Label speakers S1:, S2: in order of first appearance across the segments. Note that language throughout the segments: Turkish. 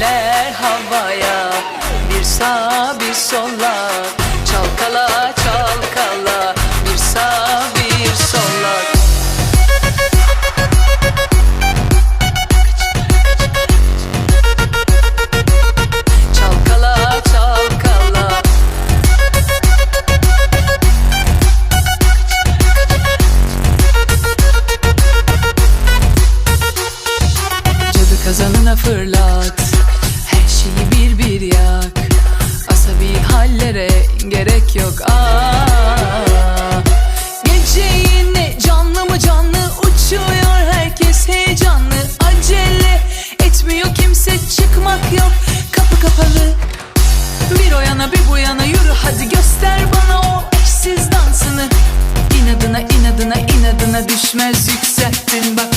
S1: eller havaya Bir sağ bir sola Çalkala çalkala Bir sağ bir sola kazanına fırlat bir yak. Asabi hallere gerek yok. Aa, Gece yine canlı mı canlı Uçuyor herkes heyecanlı. Acele etmiyor kimse çıkmak yok. Kapı kapalı. Bir o yana bir bu yana yürü hadi göster bana o eşsiz dansını. İnadına inadına inadına düşmez yükselttin bak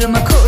S1: parmak